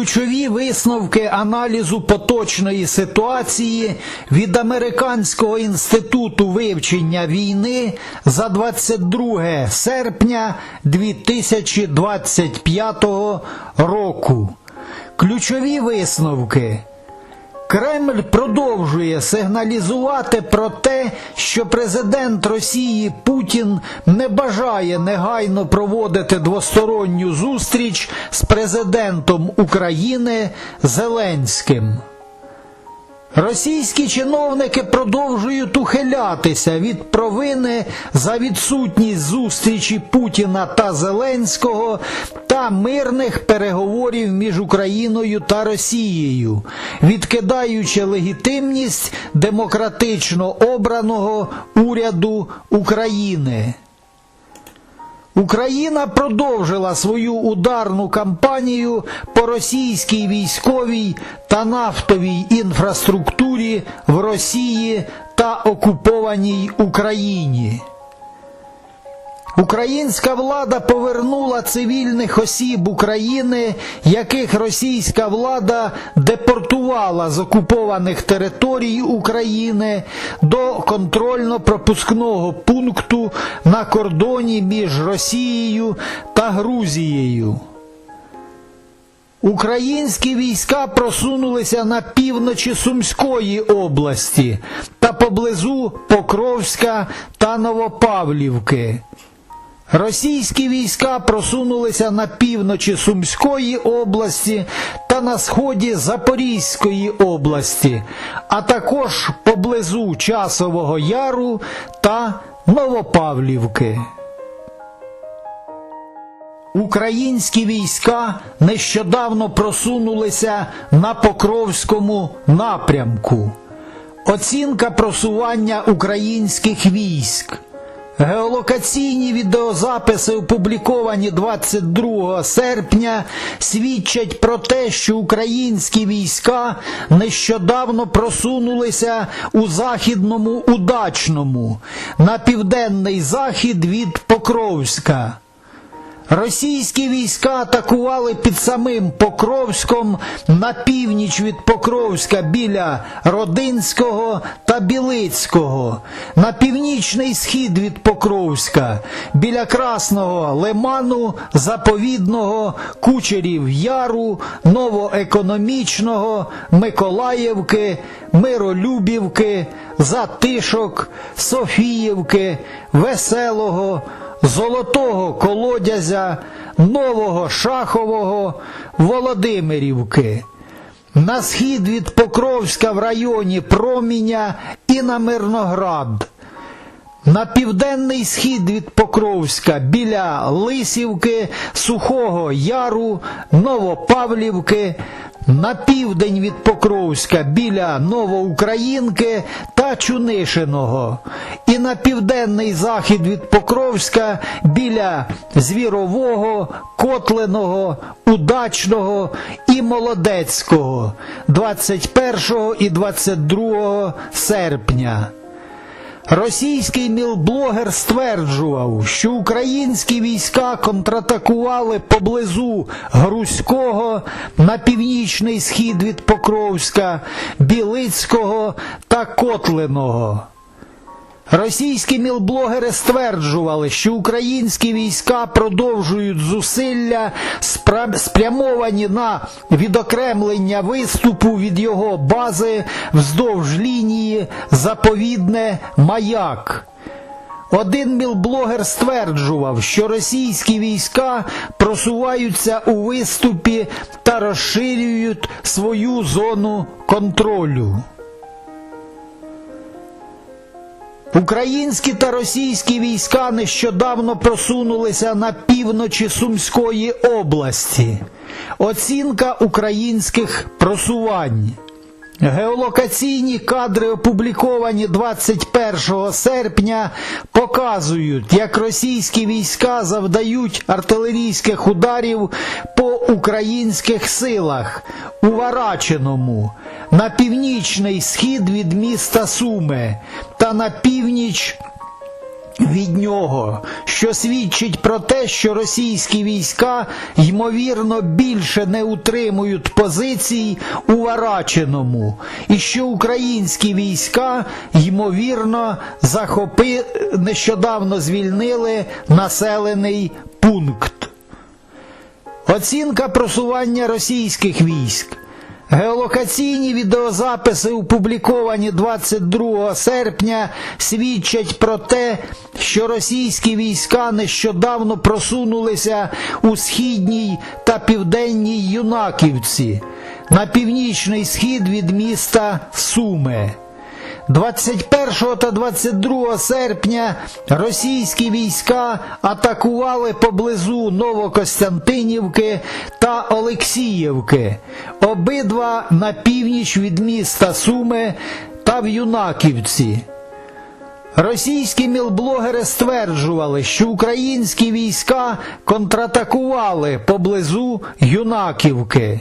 Ключові висновки аналізу поточної ситуації від Американського інституту вивчення війни за 22 серпня 2025 року. Ключові висновки. Кремль продовжує сигналізувати про те, що президент Росії Путін не бажає негайно проводити двосторонню зустріч з президентом України Зеленським. Російські чиновники продовжують ухилятися від провини за відсутність зустрічі Путіна та Зеленського та мирних переговорів між Україною та Росією, відкидаючи легітимність демократично обраного уряду України. Україна продовжила свою ударну кампанію по російській військовій та нафтовій інфраструктурі в Росії та окупованій Україні. Українська влада повернула цивільних осіб України, яких російська влада депортувала з окупованих територій України до контрольно-пропускного пункту на кордоні між Росією та Грузією. Українські війська просунулися на півночі Сумської області та поблизу Покровська та Новопавлівки. Російські війська просунулися на півночі Сумської області та на сході Запорізької області, а також поблизу Часового Яру та Новопавлівки. Українські війська нещодавно просунулися на Покровському напрямку. Оцінка просування українських військ. Геолокаційні відеозаписи, опубліковані 22 серпня, свідчать про те, що українські війська нещодавно просунулися у західному удачному на південний захід від Покровська. Російські війська атакували під самим Покровськом на північ від Покровська біля Родинського та Білицького, на північний схід від Покровська, біля Красного Лиману, Заповідного, Кучерів Яру, Новоекономічного, Миколаївки, Миролюбівки, Затишок, Софіївки, Веселого. Золотого Колодязя, Нового Шахового, Володимирівки. На схід від Покровська в районі Проміня і на Мирноград. На південний схід від Покровська біля Лисівки, Сухого Яру, Новопавлівки, на південь від Покровська біля Новоукраїнки та Чунишиного, і на південний захід від Покровська біля Звірового, Котленого, Удачного і Молодецького 21 і 22 серпня. Російський мілблогер стверджував, що українські війська контратакували поблизу Грузького на північний схід від Покровська, Білицького та Котленого. Російські мілблогери стверджували, що українські війська продовжують зусилля, спрямовані на відокремлення виступу від його бази вздовж лінії заповідне маяк. Один мілблогер стверджував, що російські війська просуваються у виступі та розширюють свою зону контролю. Українські та російські війська нещодавно просунулися на півночі Сумської області. Оцінка українських просувань. Геолокаційні кадри, опубліковані 21 серпня, показують, як російські війська завдають артилерійських ударів по українських силах у Варачиному, на північний схід від міста Суми та на північ від нього, що свідчить про те, що російські війська ймовірно більше не утримують позицій у Варачиному, і що українські війська ймовірно захопи нещодавно звільнили населений пункт. Оцінка просування російських військ. Геолокаційні відеозаписи, опубліковані 22 серпня, свідчать про те, що російські війська нещодавно просунулися у східній та південній Юнаківці на північний схід від міста Суми. 21 та 22 серпня російські війська атакували поблизу Новокостянтинівки та Олексіївки, обидва на північ від міста Суми та в Юнаківці. Російські мілблогери стверджували, що українські війська контратакували поблизу Юнаківки.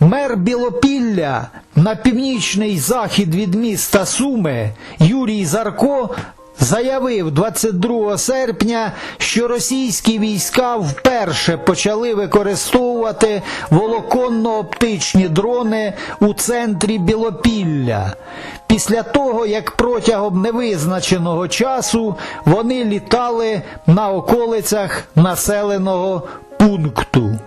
Мер Білопілля на північний захід від міста Суми Юрій Зарко заявив 22 серпня, що російські війська вперше почали використовувати волоконно-оптичні дрони у центрі Білопілля. Після того, як протягом невизначеного часу вони літали на околицях населеного пункту.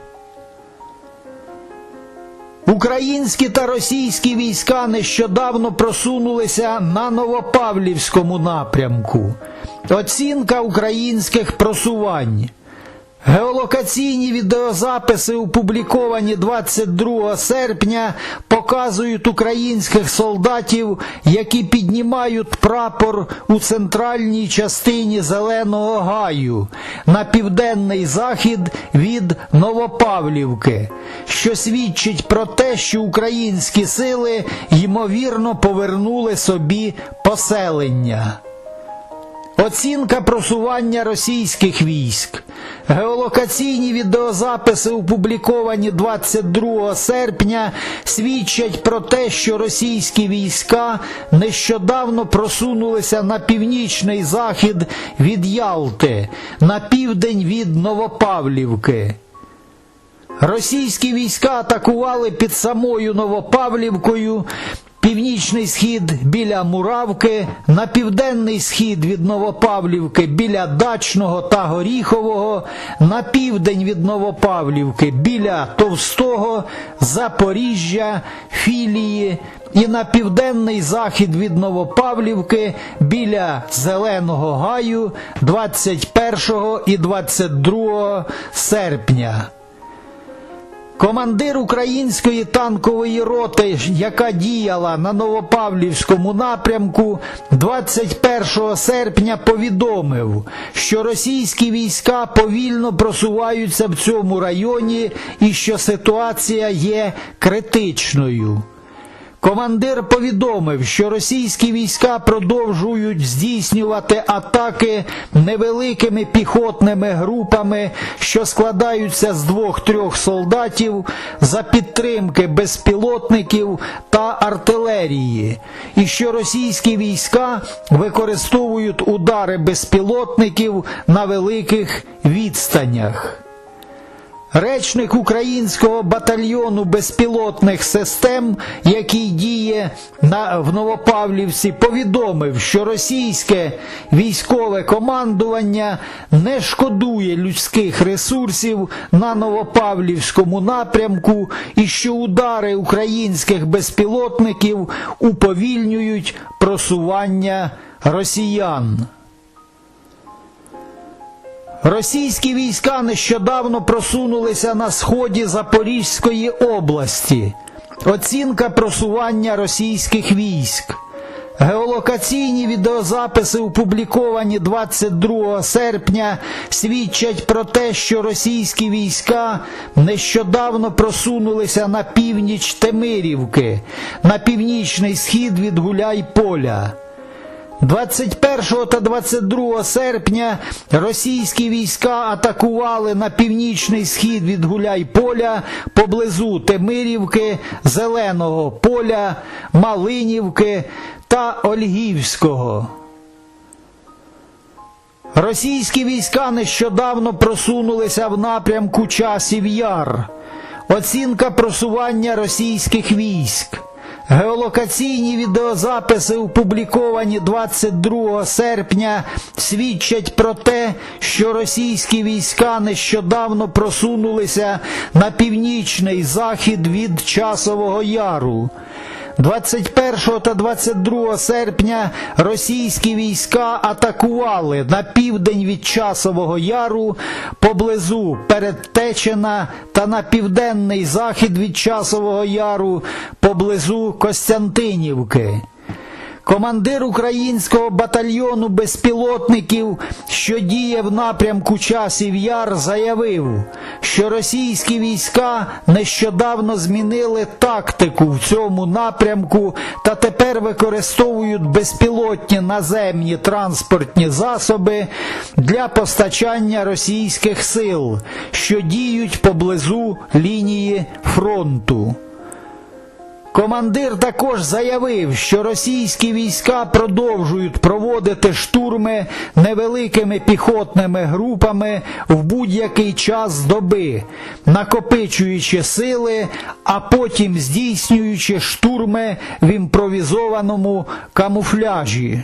Українські та російські війська нещодавно просунулися на Новопавлівському напрямку. Оцінка українських просувань. Геолокаційні відеозаписи, опубліковані 22 серпня, показують українських солдатів, які піднімають прапор у центральній частині Зеленого Гаю на південний захід від Новопавлівки, що свідчить про те, що українські сили ймовірно повернули собі поселення. Оцінка просування російських військ. Геолокаційні відеозаписи, опубліковані 22 серпня, свідчать про те, що російські війська нещодавно просунулися на північний захід від Ялти, на південь від Новопавлівки. Російські війська атакували під самою Новопавлівкою північний схід біля Муравки, на південний схід від Новопавлівки біля Дачного та Горіхового, на південь від Новопавлівки біля Товстого, Запоріжжя, Філії і на південний захід від Новопавлівки біля Зеленого Гаю 21 і 22 серпня. Командир української танкової роти, яка діяла на Новопавлівському напрямку, 21 серпня повідомив, що російські війська повільно просуваються в цьому районі і що ситуація є критичною. Командир повідомив, що російські війська продовжують здійснювати атаки невеликими піхотними групами, що складаються з двох-трьох солдатів за підтримки безпілотників та артилерії, і що російські війська використовують удари безпілотників на великих відстанях. Речник українського батальйону безпілотних систем, який діє на, в Новопавлівці, повідомив, що російське військове командування не шкодує людських ресурсів на Новопавлівському напрямку і що удари українських безпілотників уповільнюють просування росіян. Російські війська нещодавно просунулися на сході Запорізької області. Оцінка просування російських військ. Геолокаційні відеозаписи, опубліковані 22 серпня, свідчать про те, що російські війська нещодавно просунулися на північ Темирівки, на північний схід від Гуляй-Поля. 21 та 22 серпня російські війська атакували на північний схід від Гуляй-Поля поблизу Темирівки, Зеленого поля, Малинівки та Ольгівського. Російські війська нещодавно просунулися в напрямку часів яр. Оцінка просування російських військ. Геолокаційні відеозаписи, опубліковані 22 серпня, свідчать про те, що російські війська нещодавно просунулися на північний захід від Часового Яру. 21 та 22 серпня російські війська атакували на південь від Часового Яру поблизу Передтечина та на південний захід від Часового Яру поблизу Костянтинівки. Командир українського батальйону безпілотників, що діє в напрямку часів яр, заявив, що російські війська нещодавно змінили тактику в цьому напрямку та тепер використовують безпілотні наземні транспортні засоби для постачання російських сил, що діють поблизу лінії фронту. Командир також заявив, що російські війська продовжують проводити штурми невеликими піхотними групами в будь-який час доби, накопичуючи сили, а потім здійснюючи штурми в імпровізованому камуфляжі.